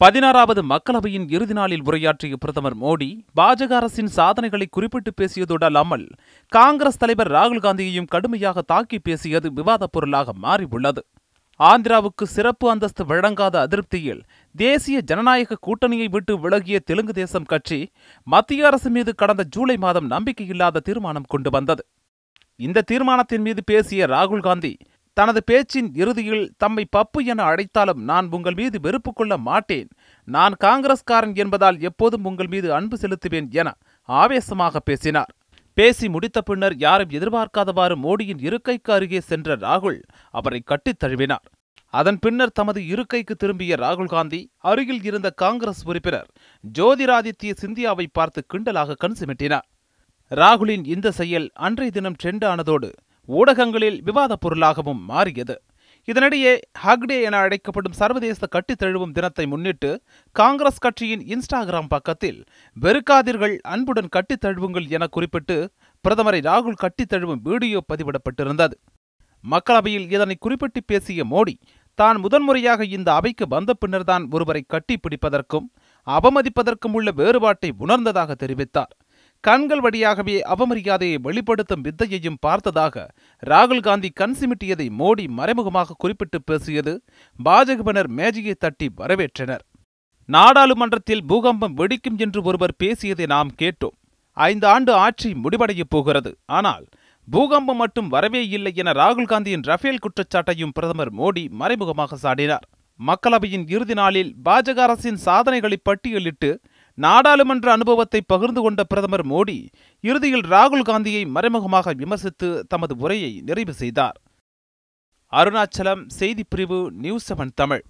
பதினாறாவது மக்களவையின் இறுதி நாளில் உரையாற்றிய பிரதமர் மோடி பாஜக அரசின் சாதனைகளை குறிப்பிட்டு பேசியதோடு அல்லாமல் காங்கிரஸ் தலைவர் ராகுல் காந்தியையும் கடுமையாக தாக்கி பேசியது விவாதப் பொருளாக மாறியுள்ளது. ஆந்திராவுக்கு சிறப்பு அந்தஸ்து வழங்காத அதிருப்தியில் தேசிய ஜனநாயக கூட்டணியை விட்டு விலகிய தெலுங்கு தேசம் கட்சி மத்திய அரசு மீது கடந்த ஜூலை மாதம் நம்பிக்கையில்லாத தீர்மானம் கொண்டு வந்தது. இந்த தீர்மானத்தின் மீது பேசிய ராகுல் காந்தி தனது பேச்சின் இறுதியில் தம்மை பப்பு என அழைத்தாலும் நான் உங்கள் மீது வெறுப்பு கொள்ள மாட்டேன். நான் காங்கிரஸ்காரன் என்பதால் எப்போதும் உங்கள் மீது அன்பு செலுத்துவேன் என ஆவேசமாக பேசினார். பேசி முடித்த பின்னர் யாரும் எதிர்பார்க்காதவாறு மோடியின் இருக்கைக்கு அருகே சென்ற ராகுல் அவரை கட்டித் தழுவினார். அதன் பின்னர் தமது இருக்கைக்கு திரும்பிய ராகுல் காந்தி அருகில் இருந்த காங்கிரஸ் உறுப்பினர் ஜோதிராதித்ய சிந்தியாவை பார்த்து கிண்டலாக கண் சிமிட்டினார். ராகுலின் இந்த செயல் அன்றைய தினம் ட்ரெண்ட் ஆனதோடு ஊடகங்களில் விவாதப் பொருளாகவும் மாறியது. இதனிடையே ஹக்டே என அழைக்கப்படும் சர்வதேச கட்டித் தழுவும் தினத்தை முன்னிட்டு காங்கிரஸ் கட்சியின் இன்ஸ்டாகிராம் பக்கத்தில் வெறுக்காதீர்கள் அன்புடன் கட்டித் தழுவுங்கள் என குறிப்பிட்டு பிரதமரை ராகுல் கட்டித் தழுவும் வீடியோ பதிவிடப்பட்டிருந்தது. மக்களவையில் இதனை குறிப்பிட்டு பேசிய மோடி தான் முதன்முறையாக இந்த அவைக்கு வந்த பின்னர்தான் ஒருவரை கட்டி பிடிப்பதற்கும் அவமதிப்பதற்கும் உள்ள வேறுபாட்டை உணர்ந்ததாக தெரிவித்தார். கண்கள் வழியாகவே அவமரியாதையை வெளிப்படுத்தும் வித்தையையும் பார்த்ததாக ராகுல் காந்தி கண் சிமிட்டியதை மோடி மறைமுகமாக குறிப்பிட்டு பேசியது பாஜகவினர் மேஜையை தட்டி வரவேற்றனர். நாடாளுமன்றத்தில் பூகம்பம் வெடிக்கும் என்று ஒருவர் பேசியதை நாம் கேட்டோம். ஐந்து ஆண்டு ஆட்சி முடிவடையப் போகிறது. ஆனால் பூகம்பம் மட்டும் வரவே இல்லை என ராகுல் காந்தியின் ரஃபேல் குற்றச்சாட்டையும் பிரதமர் மோடி மறைமுகமாக சாடினார். மக்களவையின் இறுதி நாளில் பாஜக அரசின் சாதனைகளை பட்டியலிட்டு நாடாளுமன்ற அனுபவத்தை பகிர்ந்து கொண்ட பிரதமர் மோடி இறுதியில் ராகுல் காந்தியை மறைமுகமாக விமர்சித்து தமது உரையை நிறைவு செய்தார். அருணாச்சலம் செய்திப்பிரிவு நியூஸ் செவன் தமிழ்.